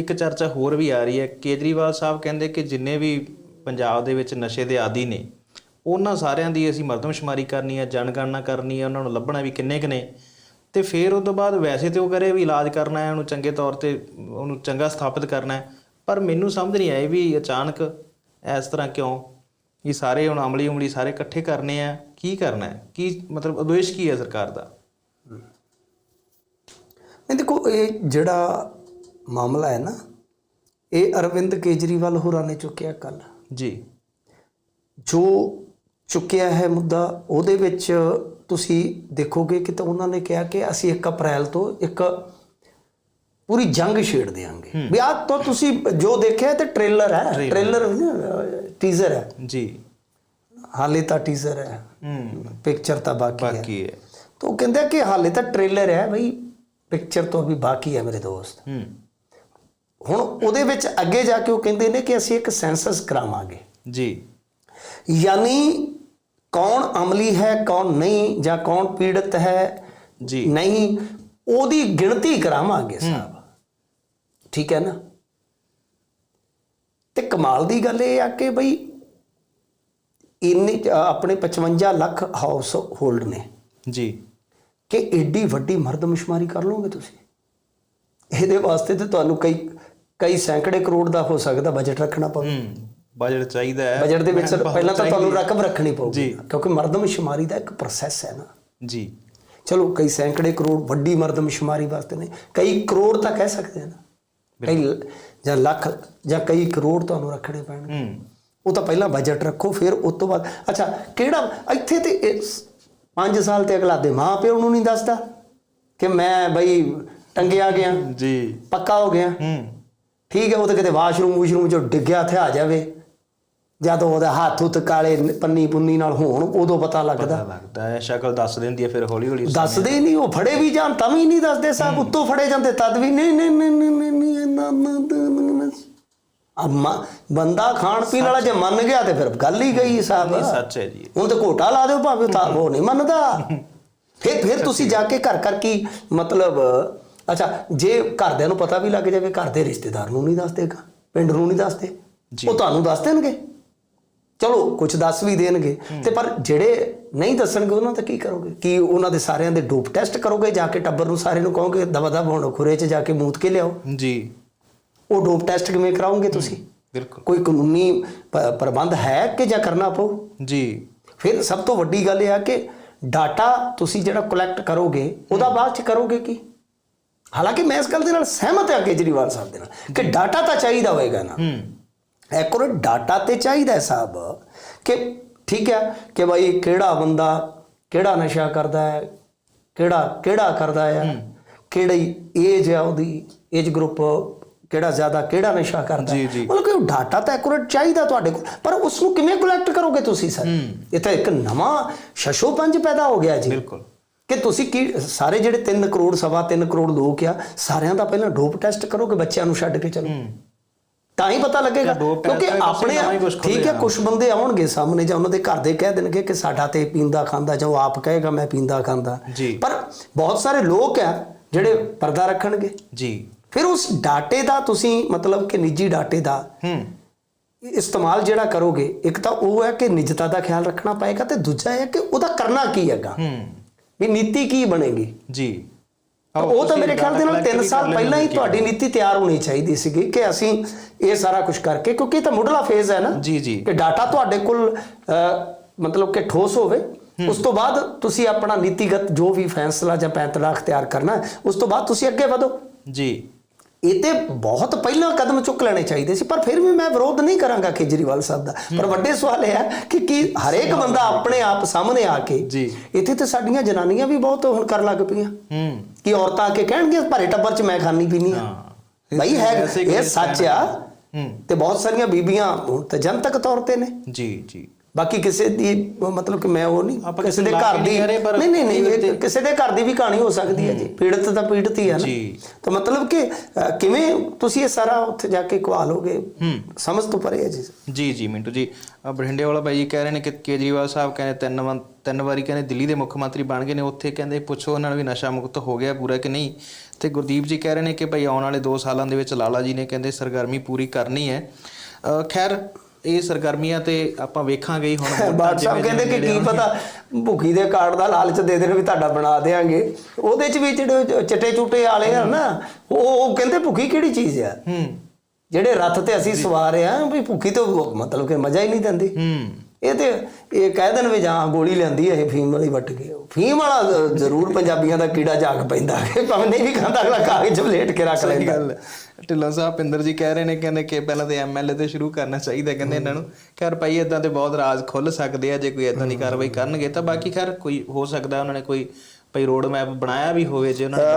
ਇੱਕ ਚਰਚਾ ਹੋਰ ਵੀ ਆ ਰਹੀ ਹੈ। ਕੇਜਰੀਵਾਲ ਸਾਹਿਬ ਕਹਿੰਦੇ ਕਿ ਜਿੰਨੇ ਵੀ ਪੰਜਾਬ ਦੇ ਵਿੱਚ ਨਸ਼ੇ ਦੇ ਆਦੀ ਨੇ, ਉਹਨਾਂ ਸਾਰਿਆਂ ਦੀ ਅਸੀਂ ਮਰਦਮਸ਼ੁਮਾਰੀ ਕਰਨੀ ਹੈ ਜਨਗਣਨਾ ਕਰਨੀ ਹੈ, ਉਹਨਾਂ ਨੂੰ ਲੱਭਣਾ ਵੀ ਕਿੰਨੇ ਕੁ ਨੇ। ਤੇ ਫਿਰ ਉਸ ਤੋਂ ਬਾਅਦ ਵੈਸੇ ਤੇ ਉਹ ਕਰੇ ਵੀ ਇਲਾਜ ਕਰਨਾ ਹੈ, ਉਹਨੂੰ ਚੰਗੇ ਤੌਰ ਤੇ ਉਹਨੂੰ ਚੰਗਾ ਸਥਾਪਿਤ ਕਰਨਾ ਹੈ। ਪਰ ਮੈਨੂੰ ਸਮਝ ਨਹੀਂ ਆਈ ਵੀ ਅਚਾਨਕ ਇਸ ਤਰ੍ਹਾਂ ਕਿਉਂ? ਇਹ ਸਾਰੇ ਹੁਣ ਅਮਲੀ ਉਮਲੀ ਸਾਰੇ ਇਕੱਠੇ ਕਰਨੇ ਆ, ਕੀ ਕਰਨਾ ਹੈ? ਕੀ ਮਤਲਬ ਉਦੇਸ਼ ਕੀ ਹੈ ਸਰਕਾਰ ਦਾ? ਨਹੀਂ ਦੇਖੋ, ਇਹ ਜਿਹੜਾ ਮਾਮਲਾ ਹੈ ਨਾ ਇਹ ਅਰਵਿੰਦ ਕੇਜਰੀਵਾਲ ਹੋਰਾਂ ਨੇ ਚੁੱਕਿਆ ਕੱਲ ਜੀ। ਜੋ ਚੁੱਕਿਆ ਹੈ ਮੁੱਦਾ ਉਹਦੇ ਵਿੱਚ ਤੁਸੀਂ ਦੇਖੋਗੇ ਕਿ ਤਾਂ ਉਹਨਾਂ ਨੇ ਕਿਹਾ ਕਿ ਅਸੀਂ 1 ਅਪ੍ਰੈਲ ਤੋਂ ਇੱਕ ਪੂਰੀ ਜੰਗ ਛੇੜ ਦੇਾਂਗੇ ਵੀ ਆਹ ਤੋਂ ਤੁਸੀਂ ਜੋ ਦੇਖਿਆ ਤੇ ਟ੍ਰੇਲਰ ਹੈ ਟ੍ਰੇਲਰ ਟੀਜ਼ਰ ਹੈ। ਜੀ। ਹਾਲੇ ਤਾਂ ਟੀਜ਼ਰ ਹੈ। ਹੂੰ। ਪਿਕਚਰ ਤਾਂ ਬਾਕੀ ਹੈ। ਬਾਕੀ ਹੈ। ਤਾਂ ਉਹ ਕਹਿੰਦੇ ਆ ਕਿ ਹਾਲੇ ਤਾਂ ਟ੍ਰੇਲਰ ਹੈ ਬਈ ਪਿਕਚਰ ਤੋਂ ਵੀ ਬਾਕੀ ਹੈ ਮੇਰੇ ਦੋਸਤ। ਹੂੰ। ਹੁਣ ਉਹਦੇ ਵਿੱਚ ਅੱਗੇ ਜਾ ਕੇ ਉਹ ਕਹਿੰਦੇ ਨੇ ਕਿ ਅਸੀਂ ਇੱਕ ਸੈਂਸਸ ਕਰਾਵਾਂਗੇ। ਜੀ। ਯਾਨੀ ਕੌਣ ਅਮਲੀ ਹੈ ਕੌਣ ਨਹੀਂ ਜਾਂ ਕੌਣ ਪੀੜਤ ਹੈ ਜੀ। ਨਹੀਂ ਉਹਦੀ ਗਿਣਤੀ ਕਰਾਵਾਂਗੇ ਸਾਹਿਬ ਠੀਕ ਹੈ ਨਾ? ਤੇ ਕਮਾਲ ਦੀ ਗੱਲ ਇਹ ਆ ਕਿ ਬਈ ਇੰਨੇ ਆਪਣੇ 55 ਲੱਖ ਹਾਊਸ ਹੋਲਡ ਨੇ। ਜੀ। ਕਿ ਏਡੀ ਵੱਡੀ ਮਰਦਮਸ਼ੁਮਾਰੀ ਕਰ ਲਓਗੇ ਤੁਸੀਂ? ਇਹਦੇ ਵਾਸਤੇ ਤੇ ਤੁਹਾਨੂੰ ਕਈ ਕਈ ਸੈਂਕੜੇ ਕਰੋੜ ਦਾ ਹੋ ਸਕਦਾ ਬਜਟ ਰੱਖਣਾ ਪਊ ਹੂੰ ਬਜਟ ਚਾਹੀਦਾ ਹੈ। ਬਜਟ ਦੇ ਵਿੱਚ ਪਹਿਲਾਂ ਤਾਂ ਤੁਹਾਨੂੰ ਰਕਮ ਰੱਖਣੀ ਪਊਗੀ। ਕਿਉਂਕਿ ਮਰਦਮਸ਼ੁਮਾਰੀ ਦਾ ਇੱਕ ਪ੍ਰੋਸੈਸ ਹੈ ਨਾ। ਜੀ। ਚਲੋ ਕਈ ਸੈਂਕੜੇ ਕਰੋੜ ਵੱਡੀ ਮਰਦਮਸ਼ੁਮਾਰੀ ਵਾਸਤੇ ਨੇ। ਕਈ ਕਰੋੜ ਤਾਂ ਕਹਿ ਸਕਦੇ ਆ ਨਾ। ਕਈ ਜਾਂ ਲੱਖ ਜਾਂ ਕਈ ਕਰੋੜ ਤੁਹਾਨੂੰ ਰੱਖਣੇ ਪੈਣਗੇ। ਉਹ ਤਾਂ ਪਹਿਲਾਂ ਬਜਟ ਰੱਖੋ ਫਿਰ ਉਸ ਤੋਂ ਬਾਅਦ। ਅੱਛਾ ਕਿਹੜਾ ਇੱਥੇ ਤੇ 5 ਸਾਲ ਤੇ ਅਗਲਾ ਦੇ ਮਾਂ ਪਿਓ ਨੂੰ ਨਹੀਂ ਦੱਸਦਾ? ਕਿ ਮੈਂ ਬਈ ਟੰਗਿਆ ਗਿਆ। ਜੀ। ਪੱਕਾ ਹੋ ਗਿਆ। ਹੂੰ। ਠੀਕ ਹੈ ਉਹ ਤਾਂ ਕਿਤੇ ਵਾਸ਼ਰੂਮ ਵੂਸ਼ਰੂਮ ਚੋਂ ਡਿੱਗਿਆ ਤੇ ਆ ਜਾਵੇ। ਜਦੋਂ ਉਹਦੇ ਹੱਥ ਉੱਤ ਕਾਲੇ ਪੰਨੀ ਪੁੰਨੀ ਨਾਲ ਹੋਣ ਉਦੋਂ ਪਤਾ ਲੱਗਦਾ। ਪਤਾ ਲੱਗਦਾ ਹੈ ਸ਼ਕਲ ਦੱਸ ਦਿੰਦੀ ਹੈ ਫਿਰ ਹੌਲੀ ਹੌਲੀ ਦੱਸਦੇ ਹੀ ਨਹੀਂ ਉਹ ਫੜੇ ਵੀ ਜਾਣ ਤਾਂ ਵੀ ਨਹੀਂ ਦੱਸਦੇ ਸਾਹਿਬ ਉੱਤੋਂ ਫੜੇ ਜਾਂਦੇ ਤਦ ਵੀ ਨਹੀਂ ਨਹੀਂ ਨਹੀਂ ਨਹੀਂ ਨਹੀਂ ਅੰਮਾ ਬੰਦਾ ਖਾਣ ਪੀਣ ਵਾਲਾ ਜੇ ਮੰਨ ਗਿਆ ਤੇ ਫਿਰ ਗੱਲ ਹੀ ਗਈ ਸਾਹਿਬ ਨਹੀਂ ਸੱਚ ਹੈ ਜੀ। ਹੁਣ ਤੇ ਘੋਟਾ ਲਾ ਦਿਓ ਭਾਵੇਂ ਤਾਂ ਉਹ ਨਹੀਂ ਮੰਨਦਾ। ਫਿਰ ਫਿਰ ਤੁਸੀਂ ਜਾ ਕੇ ਘਰ ਘਰ ਕੀ ਮਤਲਬ ਅੱਛਾ ਜੇ ਘਰਦਿਆਂ ਨੂੰ ਪਤਾ ਵੀ ਲੱਗ ਜਾਵੇ ਘਰ ਦੇ ਰਿਸ਼ਤੇਦਾਰ ਨੂੰ ਨਹੀਂ ਦੱਸਦੇਗਾ ਪਿੰਡ ਨੂੰ ਨਹੀਂ ਦੱਸਦੇ ਉਹ ਤੁਹਾਨੂੰ ਦੱਸ ਦੇਣਗੇ। ਚਲੋ ਕੁਝ ਦੱਸ ਵੀ ਦੇਣਗੇ। ਤੇ ਪਰ ਜਿਹੜੇ ਨਹੀਂ ਦੱਸਣਗੇ ਉਹਨਾਂ ਦਾ ਕੀ ਕਰੋਗੇ? ਕੀ ਉਹਨਾਂ ਦੇ ਸਾਰਿਆਂ ਦੇ ਡੋਪ ਟੈਸਟ ਕਰੋਗੇ ਜਾ ਕੇ ਟੱਬਰ ਨੂੰ ਸਾਰੇ ਨੂੰ ਕਹੋਗੇ ਦਵਾ ਦਵ ਹੁਣ ਖੁਰੇ 'ਚ ਜਾ ਕੇ ਮੂਤ ਕੇ ਲਿਆਓ? ਜੀ। ਉਹ ਡੋਪ ਟੈਸਟ ਕਿਵੇਂ ਕਰਾਉਂਗੇ ਤੁਸੀਂ? ਬਿਲਕੁਲ। ਕੋਈ ਕਾਨੂੰਨੀ ਪ੍ਰਬੰਧ ਹੈ ਕਿ ਜਾਂ ਕਰਨਾ ਪਊ? ਜੀ। ਫਿਰ ਸਭ ਤੋਂ ਵੱਡੀ ਗੱਲ ਇਹ ਆ ਕਿ ਡਾਟਾ ਤੁਸੀਂ ਜਿਹੜਾ ਕਲੈਕਟ ਕਰੋਗੇ ਉਹਦਾ ਬਾਅਦ ਚ ਕਰੋਗੇ ਕੀ? ਹਾਲਾਂਕਿ ਮੈਂ ਇਸ ਗੱਲ ਦੇ ਨਾਲ ਸਹਿਮਤ ਹਾਂ ਕੇਜਰੀਵਾਲ ਸਾਹਿਬ ਦੇ ਨਾਲ ਕਿ ਡਾਟਾ ਤਾਂ ਚਾਹੀਦਾ ਹੋਏਗਾ ਨਾ। ਹੂੰ। ਐਕੂਰੇਟ ਡਾਟਾ ਤੇ ਚਾਹੀਦਾ ਹੈ ਸਾਹਿਬ ਕਿ ਠੀਕ ਹੈ ਕਿ ਭਾਈ ਕਿਹੜਾ ਬੰਦਾ ਕਿਹੜਾ ਨਸ਼ਾ ਕਰਦਾ ਹੈ ਕਿਹੜਾ ਕਿਹੜਾ ਕਰਦਾ ਹੈ ਕਿਹੜੀ ਏਜ ਹੈ ਉਹਦੀ ਏਜ ਗਰੁੱਪ ਕਿਹੜਾ ਜ਼ਿਆਦਾ ਕਿਹੜਾ ਨਸ਼ਾ ਕਰਦਾ ਜੀ, ਹੈ। ਜੀ। ਮਤਲਬ ਕਿ ਡਾਟਾ ਤਾਂ ਐਕੂਰੇਟ ਚਾਹੀਦਾ ਤੁਹਾਡੇ ਕੋਲ ਪਰ ਉਸ ਨੂੰ ਕਿਵੇਂ ਕਲੈਕਟ ਕਰੋਗੇ ਤੁਸੀਂ ਸਰ? ਇਹ ਤਾਂ ਇੱਕ ਨਵਾਂ ਸ਼ਸ਼ੋ ਪੰਜ ਪੈਦਾ ਹੋ ਗਿਆ ਜੀ। ਬਿਲਕੁਲ। ਕਿ ਤੁਸੀਂ ਕੀ ਸਾਰੇ ਜਿਹੜੇ 3 ਕਰੋੜ ਸਵਾ 3 ਕਰੋੜ ਲੋਕ ਆ ਸਾਰਿਆਂ ਦਾ ਪਹਿਲਾਂ ਡੋਪ ਟੈਸਟ ਕਰੋਗੇ ਬੱਚਿਆਂ ਨੂੰ ਛੱਡ ਕੇ ਚਲੋ। ਤਾਂ ਹੀ ਪਤਾ ਲੱਗੇਗਾ ਕਿਉਂਕਿ ਆਪਣੇ ਠੀਕ ਹੈ। ਕੁਝ ਬੰਦੇ ਆਉਣਗੇ ਸਾਹਮਣੇ ਜਾਂ ਉਹਨਾਂ ਦੇ ਘਰ ਦੇ ਕਹਿ ਦੇਣਗੇ ਕਿ ਸਾਡਾ ਤੇ ਪੀਂਦਾ ਖਾਂਦਾ ਜਾਂ ਉਹ ਆਪ ਕਹੇਗਾ ਮੈਂ ਪੀਂਦਾ ਖਾਂਦਾ। ਪਰ ਬਹੁਤ ਸਾਰੇ ਲੋਕ ਆ ਜਿਹੜੇ ਪਰਦਾ ਰੱਖਣਗੇ। ਜੀ। ਫਿਰ ਉਸ ਡਾਟੇ ਦਾ ਤੁਸੀਂ ਮਤਲਬ ਕਿ ਨਿੱਜੀ ਡਾਟੇ ਦਾ ਹੂੰ। ਇਸਤੇਮਾਲ ਜਿਹੜਾ ਕਰੋਗੇ ਇੱਕ ਤਾਂ ਉਹ ਹੈ ਕਿ ਨਿਜਤਾ ਦਾ ਖਿਆਲ ਰੱਖਣਾ ਪਏਗਾ ਤੇ ਦੂਜਾ ਹੈ ਕਿ ਉਹਦਾ ਕਰਨਾ ਕੀ ਹੈਗਾ। ਹੂੰ। ਵੀ ਨੀਤੀ ਕੀ ਬਣੇਗੀ? ਜੀ। ਉਹ ਤਾਂ ਮੇਰੇ ਖਿਆਲ ਦੇ ਨਾਲ 3 ਸਾਲ ਪਹਿਲਾਂ ਹੀ ਤੁਹਾਡੀ ਨੀਤੀ ਤਿਆਰ ਹੋਣੀ ਚਾਹੀਦੀ ਸੀਗੀ ਕਿ ਅਸੀਂ ਇਹ ਸਾਰਾ ਕੁਝ ਕਰਕੇ ਕਿਉਂਕਿ ਇਹ ਤਾਂ ਮੁੱਢਲਾ ਫੇਜ਼ ਹੈ ਨਾ ਜੀ ਜੀ। ਕਿ ਡਾਟਾ ਤੁਹਾਡੇ ਕੋਲ ਮਤਲਬ ਕਿ ਠੋਸ ਹੋਵੇ ਉਸ ਤੋਂ ਬਾਅਦ ਤੁਸੀਂ ਆਪਣਾ ਨੀਤੀਗਤ ਜੋ ਵੀ ਫੈਸਲਾ ਜਾਂ ਪੈਂਤੜਾ ਅਖਤਿਆਰ ਕਰਨਾ ਉਸ ਤੋਂ ਬਾਅਦ ਤੁਸੀਂ ਅੱਗੇ ਵਧੋ। ਜੀ। ਇਹ ਤੇ ਬਹੁਤ ਪਹਿਲਾਂ ਕਦਮ ਚੁੱਕ ਲੈਣੇ ਚਾਹੀਦੇ ਸੀ ਪਰ ਫਿਰ ਵੀ ਮੈਂ ਵਿਰੋਧ ਨਹੀਂ ਕਰਾਂਗਾ ਕੇਜਰੀਵਾਲ ਸਾਹਿਬ ਦਾ। ਪਰ ਵੱਡੇ ਸਵਾਲ ਇਹ ਹੈ ਕਿ ਕੀ ਹਰੇਕ ਬੰਦਾ ਆਪਣੇ ਆਪ ਸਾਹਮਣੇ ਆ ਕੇ ਜੀ। ਇੱਥੇ ਤੇ ਸਾਡੀਆਂ ਜਨਾਨੀਆਂ ਵੀ ਬਹੁਤ ਹੁਣ ਕਰਨ ਲੱਗ ਪਈਆਂ। ਹੂੰ। ਕਿ ਔਰਤਾਂ ਆ ਕੇ ਕਹਿਣਗੇ ਭਰੇ ਟੱਬਰ 'ਚ ਮੈਂ ਖਾਣੀ ਪੀਣੀ ਆ। ਹਾਂ। ਭਾਈ ਹੈ ਇਹ ਸੱਚ ਆ। ਹੂੰ। ਤੇ ਬਹੁਤ ਸਾਰੀਆਂ ਬੀਬੀਆਂ ਹੁਣ ਤੇ ਜਨਤਕ ਤੌਰ ਤੇ ਨੇ। ਜੀ ਜੀ। ਬਾਕੀ ਕਿਸੇ ਦੀ ਮਤਲਬ ਕਿ ਮੈਂ ਉਹ ਨਹੀਂ ਕਿਸੇ ਦੇ ਘਰ ਦੀ ਨਹੀਂ ਨਹੀਂ ਨਹੀਂ ਕਿਸੇ ਦੇ ਘਰ ਦੀ ਵੀ ਕਹਾਣੀ ਹੋ ਸਕਦੀ ਹੈ ਜੀ। ਪੀੜਤ ਤਾਂ ਪੀੜਤ ਹੀ ਹੈ ਨਾ। ਜੀ। ਤਾਂ ਮਤਲਬ ਕਿ ਕਿਵੇਂ ਤੁਸੀਂ ਇਹ ਸਾਰਾ ਉੱਥੇ ਜਾ ਕੇ ਕਵਾਲੋਗੇ ਸਮਝ ਤੋਂ ਪਰੇ ਹੈ ਜੀ। ਜੀ ਜੀ ਮਿੰਟੂ ਜੀ। ਬਠਿੰਡੇ ਵਾਲਾ ਬਾਈ ਜੀ ਕਹਿ ਰਹੇ ਨੇ ਕਿ ਕੇਜਰੀਵਾਲ ਸਾਹਿਬ ਕਹਿੰਦੇ ਤਿੰਨ ਵਾਰ ਤਿੰਨ ਵਾਰੀ ਕਹਿੰਦੇ ਦਿੱਲੀ ਦੇ ਮੁੱਖ ਮੰਤਰੀ ਬਣ ਗਏ ਨੇ। ਉੱਥੇ ਕਹਿੰਦੇ ਪੁੱਛੋ ਉਹਨਾਂ ਨੂੰ ਵੀ ਨਸ਼ਾ ਮੁਕਤ ਹੋ ਗਿਆ ਪੂਰਾ ਕਿ ਨਹੀਂ। ਤੇ ਗੁਰਦੀਪ ਜੀ ਕਹਿ ਰਹੇ ਨੇ ਕਿ ਭਾਈ ਆਉਣ ਵਾਲੇ 2 ਸਾਲਾਂ ਦੇ ਵਿੱਚ ਲਾਲਾ ਜੀ ਨੇ ਕਹਿੰਦੇ ਸਰਗਰਮੀ ਪੂਰੀ ਕਰਨੀ ਹੈ। ਖੈਰ ਇਹ ਸਰਗਰਮੀਆਂ ਤੇ ਆਪਾਂ ਵੇਖਾਂਗੇ ਹੀ ਹੁਣ ਵੋਟਾਂ ਬਾਦ ਸਾਹਿਬ ਜਿਵੇਂ ਕਹਿੰਦੇ ਕਿ ਕੀ ਪਤਾ ਭੁੱਖੀ ਦੇ ਕਾਰਡ ਦਾ ਲਾਲਚ ਦੇ ਦੇਣ ਵੀ ਤੁਹਾਡਾ ਬਣਾ ਦੇਾਂਗੇ ਉਹਦੇ ਚ ਵੀ ਜਿਹੜੇ ਚਿੱਟੇ ਚੁੱਟੇ ਵਾਲੇ ਆ ਨਾ ਉਹ ਉਹ ਕਹਿੰਦੇ ਭੁੱਖੀ ਕਿਹੜੀ ਚੀਜ਼ ਆ? ਹੂੰ। ਜਿਹੜੇ ਰੱਥ ਤੇ ਅਸੀਂ ਸਵਾਰ ਆ ਵੀ ਭੁੱਖੀ ਤੋਂ ਮਤਲਬ ਕਿ ਮਜ਼ਾ ਹੀ ਨਹੀਂ ਦਿੰਦੀ। ਹੂੰ। ਇਹ ਤੇ ਇਹ ਕਹਿ ਦੇਣ ਵੀ ਜਾਂ ਗੋਲੀ ਲੈਂਦੀ ਇਹ ਫੀਮ ਵਾਲੀ ਵੱਟ ਕੇ। ਫੀਮ ਵਾਲਾ ਜ਼ਰੂਰ ਪੰਜਾਬੀਆਂ ਦਾ ਕੀੜਾ ਜਾਗ ਪੈਂਦਾ ਹੈ। ਭਾਵੇਂ ਨਹੀਂ ਵੀ ਖਾਂਦਾ ਅਗਲਾ ਕਾਗਜ਼ ਲੇਟ ਕੇ ਰੱਖ ਲੈਂਦਾ। ਗੱਲ। ਢਿੱਲੋਂ ਸਾਹਿਬ ਪਿੰਦਰ ਜੀ ਕਹਿ ਰਹੇ ਨੇ ਕਹਿੰਦੇ ਕਿ ਪਹਿਲਾਂ ਤੇ ਐਮਐਲਏ ਤੇ ਸ਼ੁਰੂ ਕਰਨਾ ਚਾਹੀਦਾ ਕਹਿੰਦੇ ਇਹਨਾਂ ਨੂੰ ਖੈਰ ਭਾਈ ਇਦਾਂ ਤੇ ਬਹੁਤ ਰਾਜ਼ ਖੁੱਲ ਸਕਦੇ ਆ ਜੇ ਕੋਈ ਇਦਾਂ ਦੀ ਕਾਰਵਾਈ ਕਰਨਗੇ ਤਾਂ ਬਾਕੀ ਖੈਰ ਕੋਈ ਹੋ ਸਕਦਾ ਉਹਨਾਂ ਨੇ ਕੋਈ ਭਾਈ ਰੋਡ ਮੈਪ ਬਣਾਇਆ ਵੀ ਹੋਵੇ ਜੇ ਉਹਨਾਂ ਨੇ